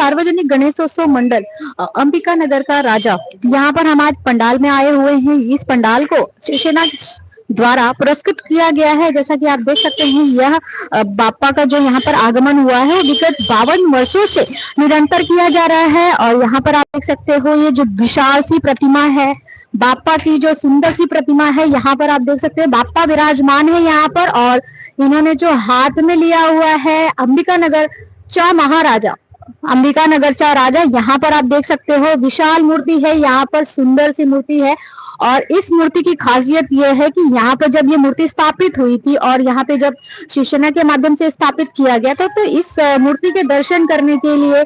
सार्वजनिक गणेशोत्सव मंडल अंबिका नगर का राजा। यहाँ पर हम आज पंडाल में आए हुए हैं। इस पंडाल को शिवसेना द्वारा पुरस्कृत किया गया है। जैसा कि आप देख सकते हैं, यह बापा का जो यहाँ पर आगमन हुआ है विगत बावन वर्षों से निरंतर किया जा रहा है। और यहाँ पर आप देख सकते हो, ये जो विशाल सी प्रतिमा है बापा की जो सुंदर सी प्रतिमा है, यहाँ पर आप देख सकते हैं बापा विराजमान है यहाँ पर। और इन्होंने जो हाथ में लिया हुआ है, अंबिका नगर, चा महाराजा। अंबिका नगर चा राजा यहाँ पर आप देख सकते हो विशाल मूर्ति है यहाँ पर सुंदर सी मूर्ति है और इस मूर्ति की खासियत यह है कि यहाँ पर जब ये मूर्ति स्थापित हुई थी और यहाँ पे जब शिवसेना के माध्यम से स्थापित किया गया था तो इस मूर्ति के दर्शन करने के लिए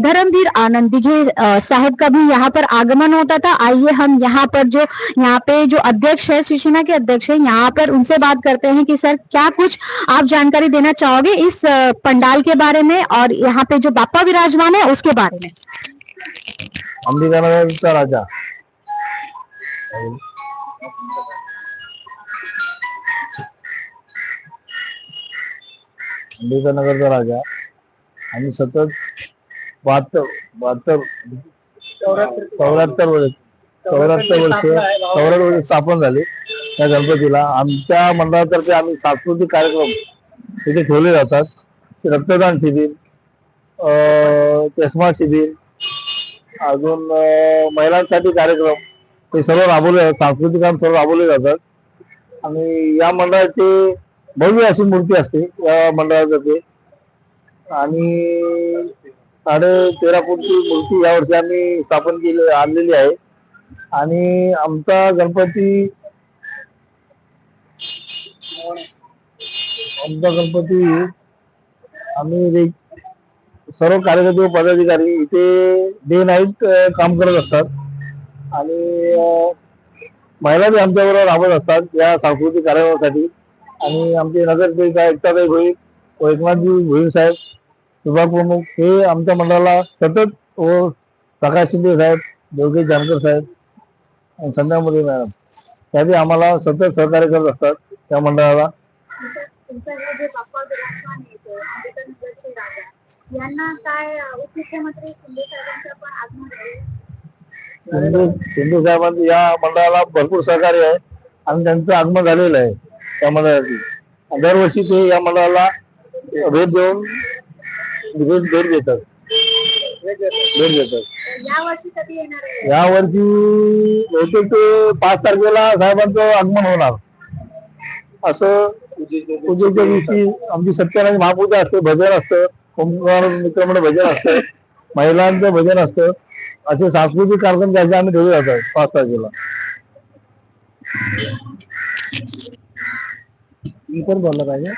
धर्मवीर आनंद दिघे साहब का भी यहाँ पर आगमन होता था। आइए हम यहाँ पर जो, यहाँ पे जो अध्यक्ष है, शिवसेना के अध्यक्ष है, यहाँ पर उनसे बात करते हैं कि, सर, क्या कुछ आप जानकारी देना चाहोगे इस पंडाल के बारे में और यहाँ पे जो बापा विराजमान है, उसके बारे में? अंबिकानगरचा राजा। अंबिकानगरचा राजा आम्ही सतत बहात्तर बहात्तर चौऱ्याहत्तर वर्ष चौऱ्याहत्तर वर्ष चौऱ्याहत्तर वर्ष स्थापन झाले त्या गणपतीला. आमच्या मंडळातर्फे आम्ही सांस्कृतिक कार्यक्रम तिथे ठेवले जातात. रक्तदान शिबिर चष्मा शिबिर अजून महिलांसाठी कार्यक्रम ते सर्व राबवले सांस्कृतिक काम सर्व राबवले जातात. आणि या मंडळाची भव्य अशी मूर्ती असते या मंडळातर्फे आणि साडे तेरा फूटची मूर्ती यावर्षी आम्ही स्थापन केली आणलेली आहे. आणि आमचा गणपती आमचा गणपती आम्ही सर्व कार्यकर्ते पदाधिकारी इथे डे नाईट काम करत असतात. आणि महिला बी आमच्याबरोबर राबत असतात या सांस्कृतिक कार्यक्रमासाठी. आणि आमचे नगरसेविका एकताबाई भोईर व एकनाथजी भोईर साहेब विभाग प्रमुख हे आमच्या मंडळाला सतत व प्रकाश शिंदे साहेब योगेश जानकर साहेब आणि संध्या मोदी मॅडम त्याबी आम्हाला सतत सहकार्य करत असतात त्या मंडळाला. यांना काय उपमुख्यमंत्री शिंदे साहेबांचं पण आगमन शिंदे शिंदे साहेबांचं या मंडळाला भरपूर सहकार्य आहे आणि त्यांचं आगमन झालेलं आहे त्या मंडळाची दरवर्षी ते या मंडळाला भेट देऊन भेट भेट देतात. भेट देतात. या वर्षी बहुतेक ते पाच तारखेला साहेबांचं आगमन होणार. असं पूजेच्या दिवशी आमची सत्यनारायण महापूजा असते भजन असतं ओंकार मित्रमंडळ भजन असतं. महिलांचं भजन असतं. असे सांस्कृतिक कार्यक्रम त्याचे आम्ही ठेवले जातात पाच तारखेला. मी पण बोलला पाहिजे?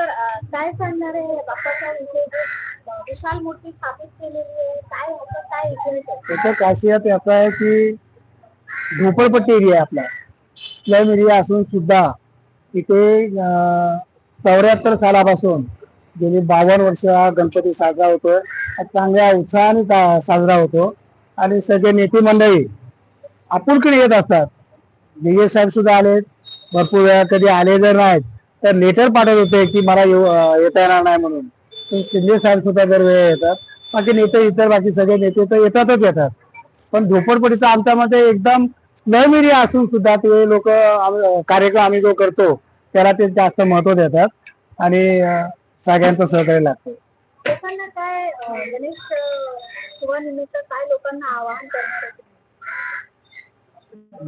अ, काय सांगणार आहे? बाप्पाच्या विषयी जे अ, विशाल मूर्ती स्थापित केलेली आहे काय होतं काय इतिहास आहे? त्याचं खासियत असं आहे की झोपडपट्टी एरिया आहे आपला. स्लम एरिया असून सुद्धा इथे चौऱ्याहत्तर सालापासून गेली बावन्न वर्ष हा गणपती साजरा होतो चांगल्या उत्साहाने साजरा होतो. आणि सगळे नेते मंडळी आपुलकडे येत असतात. विजय साहेब सुद्धा आलेत. भरपूर वेळा कधी आले जर नाहीत तर लेटर पाठवत होते की मला येऊ- येता येणार नाही म्हणून. शिंदे साहेब सुद्धा दरवेळी येतात. बाकी नेते इतर बाकी सगळे नेते तर येतातच येतात. पण झोपडपट्टीचा आमच्या मध्ये एकदम स्लम एरिया असून सुद्धा ते लोक कार्यक्रम आम्ही जो करतो त्याला ते जास्त महत्त्व देतात. आणि सगळ्यांचं सहकार्य लागतं लोकांना काय अ, गणेश उत्सवानिमित्त काय लोकांना आवाहन?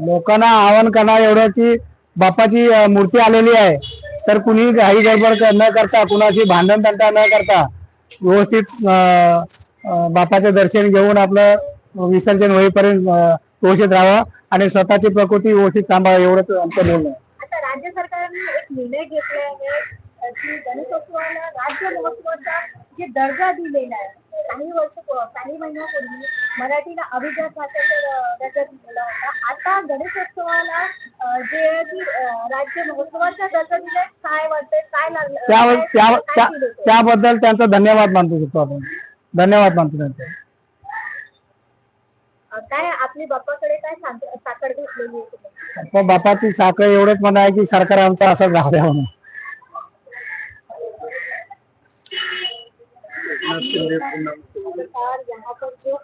लोकांना आवाहन करणार एवढं की बाप्पाची अं, मूर्ती आलेली आहे तर कुणी घाई गडबड क- न करता कुणाशी भांडण तंटा न करता व्यवस्थित अं, अं, बाप्पाचं दर्शन घेऊन आपलं विसर्जन होईपर्यंत अं, व्यवस्थित राहावं आणि स्वतःची प्रकृती व्यवस्थित सांभाळा एवढंच आमचं बोलणं आहे. आता राज्य सरकारने एक निर्णय घेतला आहे की गणेशोत्सवाला राज्य महोत्सवाचा जे दर्जा दिलेला आहे काही वर्ष काही महिन्यापूर्वी मराठीला अभिजात भाषेचा दर्जा दिलेला होता. आता गणेशोत्सवाला जे राज्य महोत्सवाचा दर्जा दिलाय. काय वाटतंय? काय लागलं? त्याबद्दल त्यांचा धन्यवाद मानतो शकतो आपण. धन्यवाद मानतो त्यांचा. काय आपली बाप्पाकडे काय साखर घेतलेली आहे बापाची साखर एवढंच म्हणणं आहे की सरकार आमचं असं राहू द्या म्हणून एकनाथ शिंदे पुन्हा सरकार यहाँ पर जो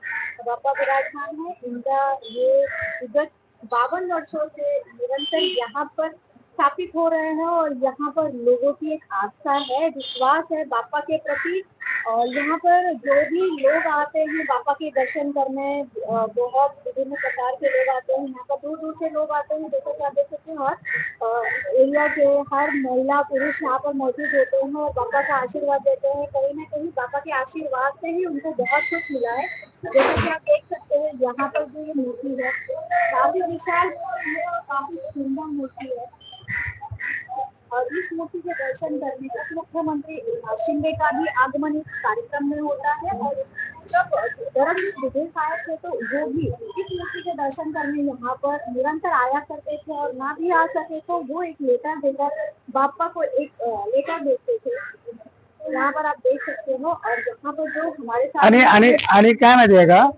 बाबा विराजमान है इनका ये विगत बावन वर्षों से निरंतर यहाँ पर स्थापित हो रहे हैं और यहाँ पर लोगों की एक आस्था है, विश्वास है बापा के प्रति। और यहाँ पर जो भी लोग आते हैं बापा के दर्शन करने बहुत विभिन्न प्रकार के लोग आते हैं। यहाँ पर दूर दूर से लोग आते हैं, जैसे कि आप देख सकते हैं हर एरिया के हर महिला पुरुष यहाँ पर मौजूद होते हैं और बापा का आशीर्वाद देते हैं। कहीं ना कहीं बापा के आशीर्वाद से ही उनको बहुत कुछ मिला है। जैसा कि आप देख सकते हैं, यहाँ पर जो ये मूर्ति है, काफ़ी विशाल काफ़ी सुंदर मूर्ति है। इस मूर्ति के दर्शन करने तक मुख्यमंत्री शिंदे का भी आगमन इस कार्यक्रम में होता है और जब धर्मवीर विदेश आए थे तो वो भी इस मूर्ति के दर्शन करने यहाँ पर निरंतर आया करते थे और ना भी आ सके तो वो एक लेटर देकर बापा को एक लेटर देते थे। यहाँ पर आप देख सकते हो और यहाँ पर जो हमारे साथ आणि आणि आणि काय माहितीये का?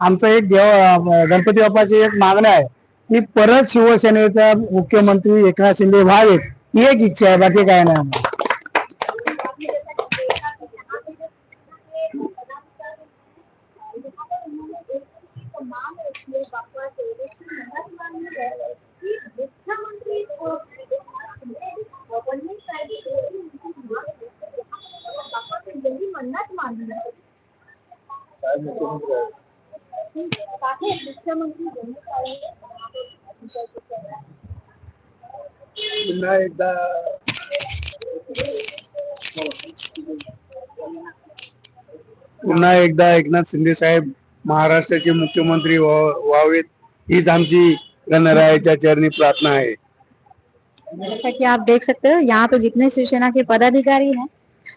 आमचं एक देव गणपती बाप्पाची एक मागणं आहे की परत शिवसेनेचा मुख्यमंत्री एकनाथ शिंदे व्हावेत. एक इच्छा है बाकी का नाम मुख्यमंत्री पुन्हा एकदा एकनाथ शिंदे साहेब महाराष्ट्राचे मुख्यमंत्री व्हा- व्हावेत. हीच आमची गणरायाच्या चरणी प्रार्थना आहे. जैसा कि आप देख सकते हो, यहाँ पे जितने शिवसेना के पदाधिकारी हैं,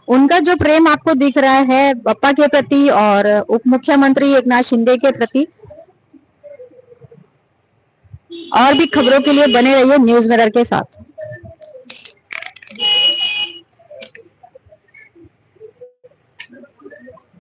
उनका जो प्रेम आपको दिख रहा है, बप्पा के प्रति और उप मुख्यमंत्री एकनाथ शिंदे के प्रति और भी खबरों के लिए बने रहिए न्यूज मिरर के साथ।